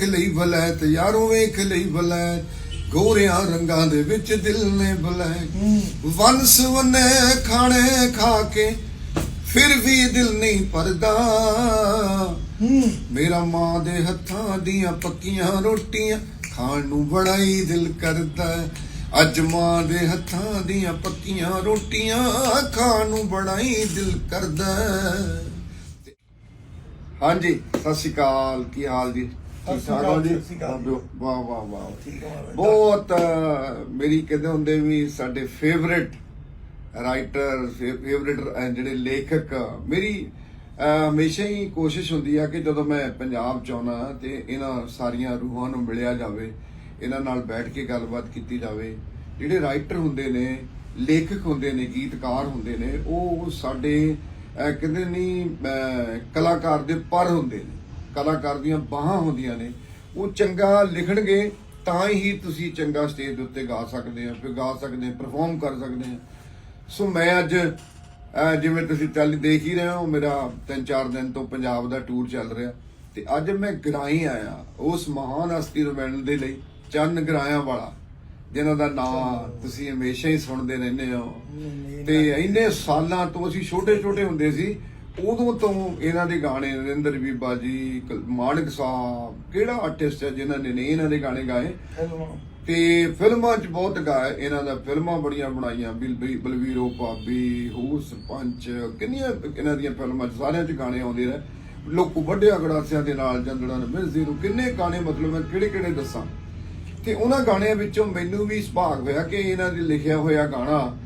ਵੇਖ ਲਈ ਵਲੈਤ ਯਾਰੋ ਵੇਖ ਲਈ ਵਲੈਤ ਗੋਰਿਆਂ ਰੰਗਾਂ ਦੇ ਵਿੱਚ ਦਿਲ ਨੇ ਬਲੈਤ। ਵੰਸ ਵਨੇ ਖਾਣੇ ਖਾ ਕੇ ਫਿਰ ਵੀ ਦਿਲ ਨਹੀਂ ਪਰਦਾ ਮੇਰਾ ਮਾਂ ਦੇ ਹੱਥਾਂ ਦੀਆਂ ਪੱਕੀਆਂ ਰੋਟੀਆਂ ਖਾਣ ਨੂੰ ਬੜਾ ਹੀ ਦਿਲ ਕਰਦਾ। ਅੱਜ ਮਾਂ ਦੇ ਹੱਥਾਂ ਦੀਆਂ ਪੱਕੀਆਂ ਰੋਟੀਆਂ ਖਾਣ ਨੂੰ ਬੜਾ ਹੀ ਦਿਲ ਕਰਦਾ। ਹਾਂਜੀ ਸਤਿ ਸ਼੍ਰੀ ਅਕਾਲ। ਕੀ ਹਾਲ ਜੀ? ਠੀਕ ਠਾਕ ਹੋ ਜੀ। ਵਾਹ ਵਾਹ ਵਾਹ। ਠੀਕ ਹੈ ਬਹੁਤ ਮੇਰੀ ਕਹਿੰਦੇ ਹੁੰਦੇ ਵੀ ਸਾਡੇ ਫੇਵਰਿਟ ਰਾਈਟਰ ਫੇਵਰਿਟ ਜਿਹੜੇ ਲੇਖਕ ਮੇਰੀ ਹਮੇਸ਼ਾ ਹੀ ਕੋਸ਼ਿਸ਼ ਹੁੰਦੀ ਆ ਕਿ ਜਦੋਂ ਮੈਂ ਪੰਜਾਬ ਚ ਆਉਣਾ ਤੇ ਇਹਨਾਂ ਸਾਰੀਆਂ ਰੂਹਾਂ ਨੂੰ ਮਿਲਿਆ ਜਾਵੇ ਇਹਨਾਂ ਨਾਲ ਬੈਠ ਕੇ ਗੱਲਬਾਤ ਕੀਤੀ ਜਾਵੇ ਜਿਹੜੇ ਰਾਈਟਰ ਹੁੰਦੇ ਨੇ ਲੇਖਕ ਹੁੰਦੇ ਨੇ ਗੀਤਕਾਰ ਹੁੰਦੇ ਨੇ ਉਹ ਸਾਡੇ ਕਹਿੰਦੇ ਨਹੀਂ ਕਲਾਕਾਰ ਦੇ ਪਰ ਹੁੰਦੇ ਨੇ। ਕਲਾਕਾਰ ਦੀਆਂ ਬਾਹਾਂ ਹੁੰਦੀਆਂ ਨੇ ਉਹ ਚੰਗਾ ਲਿਖਣਗੇ ਤਾਂ ਹੀ ਤੁਸੀਂ ਚੰਗਾ ਸਟੇਜ ਦੇ ਉੱਤੇ ਗਾ ਸਕਦੇ ਆ ਫਿਰ ਗਾ ਸਕਦੇ ਪਰਫਾਰਮ ਕਰ ਸਕਦੇ ਆ ਸੋ ਮੈਂ ਅੱਜ ਜਿਵੇਂ ਤੁਸੀਂ ਚੱਲ ਦੇਖ ਹੀ ਰਹੇ ਹੋ ਮੇਰਾ 3-4 ਦਿਨ ਤੋਂ ਪੰਜਾਬ ਦਾ ਟੂਰ ਚੱਲ ਰਿਹਾ ਤੇ ਅੱਜ ਮੈਂ ਗਰਾਈ ਆਇਆ ਉਸ ਮਹਾਨ ਹਸਤੀ ਨੂੰ ਮਿਲਣ ਦੇ ਲਈ ਚੰਨ ਗਰਾਇਆਂ ਵਾਲਾ ਜਿਨ੍ਹਾਂ ਦਾ ਨਾਮ ਤੁਸੀਂ ਹਮੇਸ਼ਾ ਹੀ ਸੁਣਦੇ ਰਹਿੰਦੇ ਹੋ। ਤੇ ਇੰਨੇ ਸਾਲਾਂ ਤੋਂ ਅਸੀਂ ਛੋਟੇ ਛੋਟੇ ਹੁੰਦੇ ਸੀ ਉਦੋਂ ਤੋਂ ਇਹਨਾਂ ਦੇ ਗਾਣੇ ਨਰਿੰਦਰ ਬੀਬਾ ਜੀ ਕਲ- ਮਾਣਕ ਸਾਹਿਬ ਕਿਹੜਾ ਆਰਟਿਸਟ ਹੈ ਜਿਨ੍ਹਾਂ ਨੇ ਨਹੀਂ ਇਹਨਾਂ ਦੇ ਗਾਣੇ ਗਾਏ? ਤੇ ਫਿਲਮਾਂ 'ਚ ਬਹੁਤ ਗਾਇਆ ਇਹਨਾਂ ਦਾ ਫਿਲਮਾਂ ਬੜੀਆਂ ਬਣਾਈਆਂ ਬਿਲ- ਬਿਲ- ਬਲਵੀਰੋ ਭਾਬੀ ਹੋਰ ਸਰਪੰਚ ਕਿੰਨੀਆਂ ਇਹਨਾਂ ਦੀਆਂ ਫਿਲਮਾਂ 'ਚ ਸਾਰਿਆਂ 'ਚ ਗਾਣੇ ਆਉਂਦੇ ਰਹੇ ਲੋਕੂ ਵੱਡੇ ਅਗੜਾਸਿਆਂ ਦੇ ਨਾਲ ਜੰਦੜਾਂ ਨੇ ਮਿਰਜ਼ੀ ਨੂੰ ਕਿੰਨੇ ਗਾਣੇ ਮਤਲਬ ਮੈਂ ਕਿਹੜੇ ਕਿਹੜੇ ਦੱਸਾਂ? ਤੇ ਉਹਨਾਂ ਗਾਣਿਆਂ ਵਿੱਚੋਂ ਮੈਨੂੰ ਵੀ ਸੁਭਾਗ ਹੋਇਆ ਕਿ ਇਹਨਾਂ ਦੇ ਲਿਖਿਆ ਹੋਇਆ ਗਾਣਾ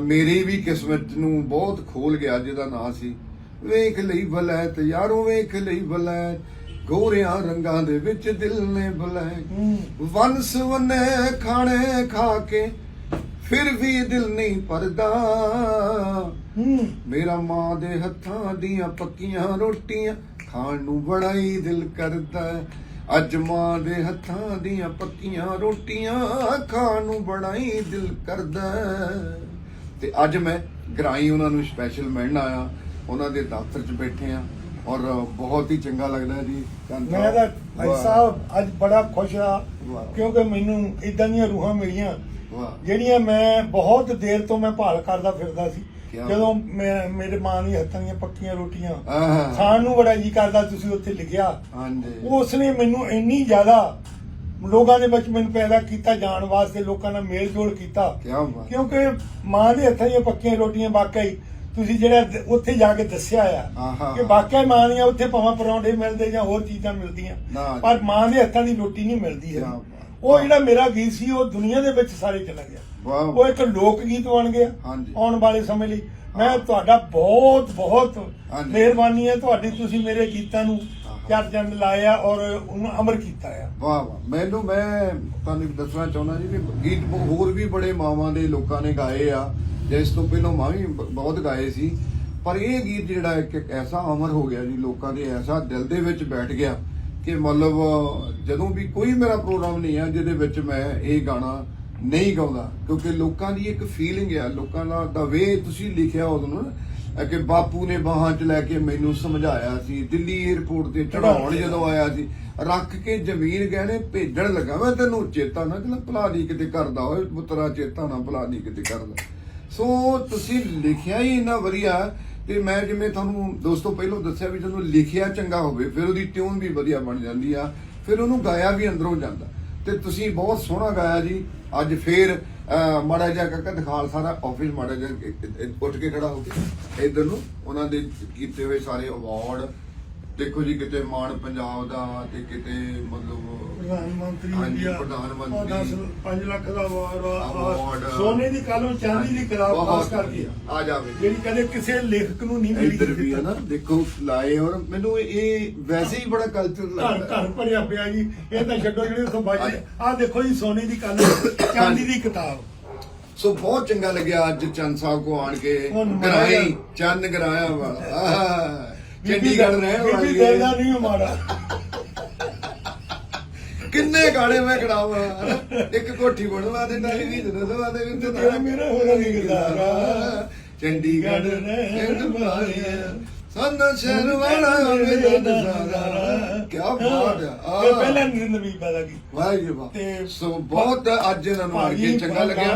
ਮੇਰੀ ਵੀ ਕਿਸਮਤ ਨੂੰ ਬਹੁਤ ਖੋਲ ਗਿਆ ਜਿਹਦਾ ਨਾਂ ਸੀ। ਵੇਖ ਲਈ ਵਲੈਤ ਯਾਰੋ ਵੇਖ ਲਈ ਵਲੈਤ ਗੋਰਿਆਂ ਰੰਗਾਂ ਦੇ ਵਿੱਚ ਦਿਲ ਨੇ ਬਲੈਤ। ਵੰਸ ਵਨੇ ਖਾਣੇ ਖਾ ਕੇ ਫਿਰ ਵੀ ਦਿਲ ਨਹੀਂ ਪਰਦਾ ਮੇਰਾ ਮਾਂ ਦੇ ਹੱਥਾਂ ਦੀਆਂ ਪੱਕੀਆਂ ਰੋਟੀਆਂ ਖਾਣ ਨੂੰ ਬੜਾ ਹੀ ਦਿਲ ਕਰਦਾ। ਅੱਜ ਮਾਂ ਦੇ ਹੱਥਾਂ ਦੀਆਂ ਪੱਕੀਆਂ ਰੋਟੀਆਂ ਖਾਣ ਨੂੰ ਬੜਾ ਹੀ ਦਿਲ ਕਰਦਾ। ਤੇ ਅੱਜ ਮੈਂ ਗਰਾਈ ਉਹਨਾਂ ਨੂੰ ਸਪੈਸ਼ਲ ਮਿਲਣ ਆਇਆ। ਉਹਨਾਂ ਦੇ ਦਫ਼ਤਰ 'ਚ ਬੈਠੇ ਆ ਔਰ ਬਹੁਤ ਹੀ ਚੰਗਾ ਲੱਗਦਾ ਜੀ। ਮੈਂ ਤਾਂ ਭਾਈ ਸਾਹਿਬ ਅੱਜ ਬੜਾ ਖੁਸ਼ ਆ। ਕਿਉਂਕਿ ਮੈਨੂੰ ਇਦਾਂ ਦੀਆਂ ਰੂਹਾਂ ਮਿਲੀਆਂ ਜਿਹੜੀਆਂ ਮੈਂ ਬਹੁਤ ਦੇਰ ਤੋਂ ਮੈਂ ਭਾਲ ਕਰਦਾ ਫਿਰਦਾ ਸੀ? ਜਦੋਂ ਮੈਂ ਮੇਰੇ ਮਾਂ ਦੀ ਹੱਥਾਂ ਦੀਆਂ ਪੱਕੀਆਂ ਰੋਟੀਆਂ ਖਾਣ ਨੂੰ ਬੜਾ ਜੀ ਕਰਦਾ ਤੁਸੀਂ ਉੱਥੇ ਲਿਖਿਆ। ਹਾਂਜੀ। ਉਸ ਨੇ ਮੈਨੂੰ ਇੰਨੀ ਜ਼ਿਆਦਾ ਲੋਕਾਂ ਦੇ ਵਿੱਚ ਮੈਨੂੰ ਪੈਦਾ ਕੀਤਾ ਜਾਣ ਵਾਸਤੇ ਲੋਕਾਂ ਨਾਲ ਮੇਲ ਜੋਲ ਕੀਤਾ ਕਿਉਂਕਿ ਮਾਂ ਦੇ ਹੱਥਾਂ ਦੀਆਂ ਪੱਕੀਆਂ ਰੋਟੀਆਂ ਵਾਕਈ ਤੁਸੀਂ ਜਿਹੜਾ ਉੱਥੇ ਜਾ ਕੇ ਦੱਸਿਆ। ਆ ਕਿ ਵਾਕਈ ਮਾਂ ਦੀਆਂ ਉੱਥੇ ਭਾਵੇਂ ਪਰੌਂਠੇ ਮਿਲਦੇ ਜਾਂ ਹੋਰ ਚੀਜ਼ਾਂ ਮਿਲਦੀਆਂ। ਪਰ ਮਾਂ ਦੇ ਹੱਥਾਂ ਦੀ ਰੋਟੀ ਨਹੀਂ ਮਿਲਦੀ ਹੈ। ਉਹ ਜਿਹੜਾ ਮੇਰਾ ਗੀਤ ਸੀ ਉਹ ਦੁਨੀਆ ਦੇ ਵਿੱਚ ਸਾਰੇ ਚਲਾ ਗਿਆ। ਉਹ ਇੱਕ ਲੋਕ ਗੀਤ ਬਣ ਗਿਆ। ਆਉਣ ਵਾਲੇ ਸਮੇਂ ਲਈ ਮੈਂ ਤੁਹਾਡਾ ਬਹੁਤ ਬਹੁਤ। ਮਿਹਰਬਾਨੀ ਹੈ ਤੁਹਾਡੀ ਤੁਸੀਂ ਮੇਰੇ ਗੀਤਾਂ ਨੂੰ ਆਹਾ। ਚੜ ਚੰਦ ਲਾਇਆ ਔਰ ਉਹਨੂੰ ਅਮਰ ਕੀਤਾ ਆ। ਵਾਹ ਵਾਹ। ਮੈਨੂੰ, ਮੈਂ ਤੁਹਾਨੂੰ ਦੱਸਣਾ ਚਾਹੁੰਦਾ ਜੀ ਵੀ ਗੀਤ ਹੋਰ ਵੀ ਬੜੇ ਮਾਵਾਂ ਦੇ ਲੋਕਾਂ ਨੇ ਗਾਏ ਆ। ਜਿਸ ਤੋਂ ਪਹਿਲਾਂ ਮੈਂ ਵੀ ਬਹੁਤ ਗਾਏ ਸੀ। ਪਰ ਇਹ ਗੀਤ ਜਿਹੜਾ ਇੱਕ ਐਸਾ ਅਮਰ ਹੋ ਗਿਆ ਜੀ, ਲੋਕਾਂ ਦੇ ਐਸਾ ਦਿਲ ਦੇ ਵਿੱਚ ਬੈਠ ਗਿਆ ਕਿ ਮਤਲਬ ਜਦੋਂ ਵੀ ਕੋਈ ਮੇਰਾ ਪ੍ਰੋਗਰਾਮ ਨਹੀਂ ਆ, ਜਿਹਦੇ ਵਿੱਚ ਮੈਂ ਇਹ ਗਾਣਾ ਨਹੀਂ ਗਾਉਂਦਾ। ਕਿਉਂਕਿ ਲੋਕਾਂ ਦੀ ਇੱਕ ਫੀਲਿੰਗ ਆ, ਲੋਕਾਂ ਦਾ ਵੇ ਤੁਸੀਂ ਲਿਖਿਆ ਉਹਨੂੰ ਕਿ ਬਾਪੂ ਨੇ ਬਾਹਾਂ 'ਚ ਲੈ ਕੇ ਮੈਨੂੰ ਸਮਝਾਇਆ ਸੀ ਦਿੱਲੀ 에ਅਰਪੋਰਟ ਤੇ ਚੜਾਉਣ ਜਦੋਂ ਆਇਆ ਸੀ ਰੱਖ ਕੇ ਜ਼ਮੀਨ ਗਹਿਣੇ ਭੇਜਣ ਲੱਗਾ ਮੈਂ ਤੈਨੂੰ ਚੇਤਾ ਨਾ ਕਿ ਭਲਾ ਨਹੀਂ ਕਿਤੇ ਕਰਦਾ ਹੋਏ ਪੁੱਤਰਾ ਚੇਤਾ ਨਾ ਭਲਾ ਨਹੀਂ ਕਿਤੇ ਕਰਦਾ। ਸੋ ਤੁਸੀਂ ਲਿਖਿਆ ਹੀ ਇੰਨਾ ਵਧੀਆ ਤੇ ਮੈਂ ਜਿਵੇਂ ਤੁਹਾਨੂੰ ਦੋਸਤੋ ਪਹਿਲਾਂ ਦੱਸਿਆ ਵੀ ਜਦੋਂ ਲਿਖਿਆ ਚੰਗਾ ਹੋਵੇ ਫਿਰ ਉਹਦੀ ਟਿਊਨ ਵੀ ਵਧੀਆ ਬਣ ਜਾਂਦੀ ਆ ਫਿਰ ਉਹਨੂੰ ਗਾਇਆ ਵੀ ਅੰਦਰੋਂ ਜਾਂਦਾ। ਤੇ ਤੁਸੀਂ ਬਹੁਤ ਸੋਹਣਾ ਗਾਇਆ ਜੀ। ਅੱਜ ਫੇਰ ਅਹ, ਮਾੜਾ ਜਿਹਾ ਕਾਕਾ ਦਿਖਾਲ ਸਾਰਾ ਆਫਿਸ ਮਾੜਾ ਜਿਹਾ ਉੱਠ ਕੇ ਖੜਾ ਹੋ ਕੇ। ਇਧਰ ਨੂੰ ਉਹਨਾਂ ਦੇ ਕੀਤੇ ਹੋਏ ਸਾਰੇ ਅਵਾਰਡ ਦੇਖੋ ਜੀ ਕਿਤੇ ਮਾਣ ਪੰਜਾਬ ਦਾ ਤੇ ਕਿਤੇ ਮਤਲਬ ਪ੍ਰਧਾਨ ਮੰਤਰੀ ਹਾਂਜੀ, ਇੰਡੀਆ ਪ੍ਰਧਾਨ ਮੰਤਰੀ। 5 ਲੱਖ ਦਾ Award। ਅਵਾਰਡ ਸੋਨੇ ਦੀ ਕਾਲੋਂ ਚਾਂਦੀ ਦੀ ਬਹੁਤ ਪਾਸ ਕਰ ਗਈ ਆ ਜਾਵੇ ਜਿਹੜੀ ਕਦੇ ਕਿਸੇ ਲੇਖਕ ਨੂੰ ਨਹੀਂ ਮਿਲੀ ਇੱਧਰ ਵੀ ਹੈ ਨਾ ਦੇਖੋ ਲਾਏ ਔਰ ਮੈਨੂੰ ਇਹ ਵੈਸੇ ਹੀ ਬੜਾ ਕਲਚਰ ਘਰ ਲੱਗਦਾ। ਘਰ ਭਰਿਆ ਪਿਆ ਜੀ। ਇਹ ਤਾਂ ਛੱਡੋ ਜਿਹੜੇ ਉਥੋਂ ਬਾਜੀ ਹਾਂਜੀ। ਆਹ ਦੇਖੋ ਜੀ ਸੋਨੇ ਦੀ ਕਾਲੋਂ ਚਾਂਦੀ ਦੀ ਕਿਤਾਬ। ਸੋ ਬਹੁਤ ਚੰਗਾ ਲੱਗਿਆ ਅੱਜ ਚੰਦ ਸਾਹਿਬ ਕੋ ਆਣ ਕੇ। ਹੁਣ ਮਾੜਾ ਗਰਾਈ ਜਿਹਾ- ਚੰਨ ਗਰਾਇਆ ਵਾਲਾ ਆਹ, ਚੰਡੀਗੜ੍ਹ ਰਹਿਣ ਬੀਬੀ ਵਾਲੀ ਦਿਲ ਦਾ। ਨਹੀਂ ਮਾੜਾ ਕਿੰਨੇ ਗਾਣੇ ਮੈਂ ਹਨਾ? ਇੱਕ ਕੋਠੀ ਬਣਵਾ ਦੇ ਨਾਲ ਵੀ ਦਵਾ ਦੇ ਵਿੱਚ ਤੇਰਾ ਮੇਰਾ ਹੋਣਾ ਨਹੀਂ ਗੁਜ਼ਾਰਾ। ਚੰਡੀਗੜ੍ਹ ਰਹਿਣ ਵਾਲਿਆ ਸੰਨ ਸ਼ਰਵਾਣਾ ਮੇਰਾ ਨਜ਼ਾਰਾ ਕੀ ਬਾਤ ਹੈ ਇਹ। ਪਹਿਲਾਂ ਨਰਿੰਦਰ ਵੀ ਪੈਦਾ ਕੀਤੀ। ਵਾਹ ਜੀ ਵਾਹ ਤੇ ਸੋ ਬਹੁਤ ਅੱਜ ਇਹਨਾਂ ਨੂੰ ਮਿਲ ਕੇ ਚੰਗਾ ਲੱਗਿਆ।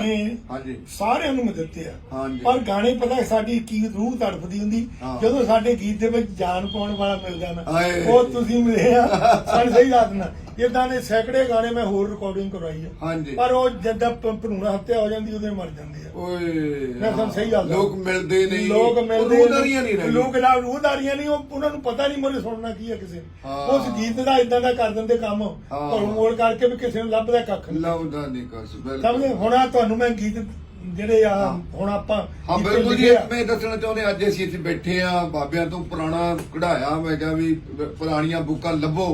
ਹਾਂਜੀ। ਸਾਰਿਆਂ ਨੂੰ ਦਿੱਤੇ ਆ। ਹਾਂਜੀ। ਪਰ ਗਾਣੇ ਪਤਾ ਸਾਡੀ ਕੀ ਰੂਹ ਤੜਫਦੀ ਹੁੰਦੀ। ਜਦੋਂ ਸਾਡੇ ਗੀਤ ਦੇ ਵਿੱਚ ਜਾਨ ਪਾਉਣ ਵਾਲਾ ਨਾ ਹਾਏ। ਉਹ ਤੁਸੀਂ ਮਿਲੇ ਆ। ਸਾਨੂੰ ਸਹੀ ਨਾ ਇਦਾਂ ਦੇ ਸੈਂਕੜੇ ਗਾਣੇ ਮੈਂ ਹੋਰ ਰਿਕਾਰਡਿੰਗ ਕਰਵਾਈ ਆ। ਹਾਂਜੀ। ਪਰ ਉਹ ਜਦੋਂ ਭਰੂਣਾ ਹੱਤਿਆ ਹੋ ਜਾਂਦੀ ਉਹਦੇ ਮਰ ਜਾਂਦੇ ਆ। ਓਏ। ਮੈਂ ਤੁਹਾਨੂੰ ਸਹੀ ਗੱਲ ਲੋਕ ਮਿਲਦੇ ਨਹੀਂ। ਲੋਕ ਮਿਲਦੇ ਰੂਹਦਾਰੀਆਂ ਨਹੀਂ ਰਹਿ ਲੋਕ ਨਾਲ ਰੂਹਦਾਰੀਆਂ ਨਹੀਂ ਉਹ ਉਹਨਾਂ ਨੂੰ ਪਤਾ ਨਹੀਂ ਮੋਰੇ ਸੁਣਨਾ ਕੀ ਹੈ ਕਿਸੇ। ਉਸ ਗੀਤ ਦਾ ਇਦਾਂ ਦਾ ਕਰ ਦਿੰਦੇ ਕੰਮ। ਪਰ ਮੋੜ ਕਰਕੇ ਵੀ ਕਿਸੇ ਨੂੰ ਲੱਭਦਾ ਕੱਖ ਨਹੀਂ। ਲਾਉਂਦਾ ਨਹੀਂ ਕਰ ਬਿਲਕੁਲ। ਸਮਝੇ? ਹੁਣ ਆ ਤੁਹਾਨੂੰ ਮੈਂ ਗੀਤ ਜਿਹੜੇ ਆ। ਹੁਣ ਆਪਾਂ ਹਾਂ ਬਿਲਕੁਲ ਜੀ ਆ। ਮੈਂ ਦੱਸਣਾ ਚਾਹੁੰਦੇ ਅੱਜ ਅਸੀਂ ਇੱਥੇ ਬੈਠੇ ਆ ਬਾਬਿਆਂ ਤੋਂ ਪੁਰਾਣਾ ਕਢਾਇਆ ਮੈਂ ਕਿਹਾ ਵੀ ਪੁਰਾਣੀਆਂ ਬੁੱਕਾਂ ਲੱਭੋ।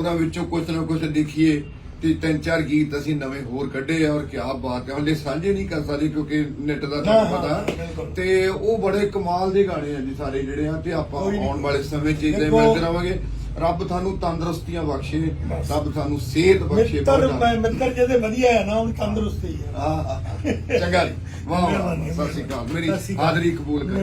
ਉਹਨਾਂ ਵਿੱਚੋਂ ਕੁਝ ਨਾ ਕੁਝ ਦੇਖੀਏ ਤੇ ਤਿੰਨ ਚਾਰ ਗੀਤ ਅਸੀਂ ਨਵੇਂ ਹੋਰ ਕੱਢੇ ਆ ਔਰ ਕੀ ਬਾਤ ਹੈ ਹਲੇ ਸਾਂਝੇ ਨਹੀਂ ਕਰ ਸਕਦੇ ਕਿਉਂਕਿ ਨੈਟ ਦਾ ਹਾਂ, ਤੁਹਾਨੂੰ ਹਾਂ, ਪਤਾ। ਤੇ ਉਹ ਬੜੇ ਕਮਾਲ ਦੇ ਗਾਣੇ ਆ ਜੀ ਸਾਰੇ ਜਿਹੜੇ ਆ ਤੇ ਆਪਾਂ। ਆਉਣ ਵਾਲੇ ਸਮੇਂ 'ਚ ਇਦਾਂ ਮਿਲਦੇ ਰਵਾਂਗੇ ਰੱਬ ਤੁਹਾਨੂੰ ਤੰਦਰੁਸਤੀਆਂ ਬਖਸ਼ੇ। ਰੱਬ ਤੁਹਾਨੂੰ ਸਿਹਤ ਬਖਸ਼ੇ ਮਿੱਤਰ ਮਿੱਤਰ ਜਿਹਦੇ ਵਧੀਆ ਹੈ ਨਾ ਉਹ ਤੰਦਰੁਸਤੀ ਹੈ। ਆ ਚੰਗਾ ਜੀ। ਵਾਹ ਸਤਿ ਸ਼੍ਰੀ ਅਕਾਲ। ਮੇਰੀ। ਹਾਜ਼ਰੀ ਕਬੂਲ ਕਰੋ।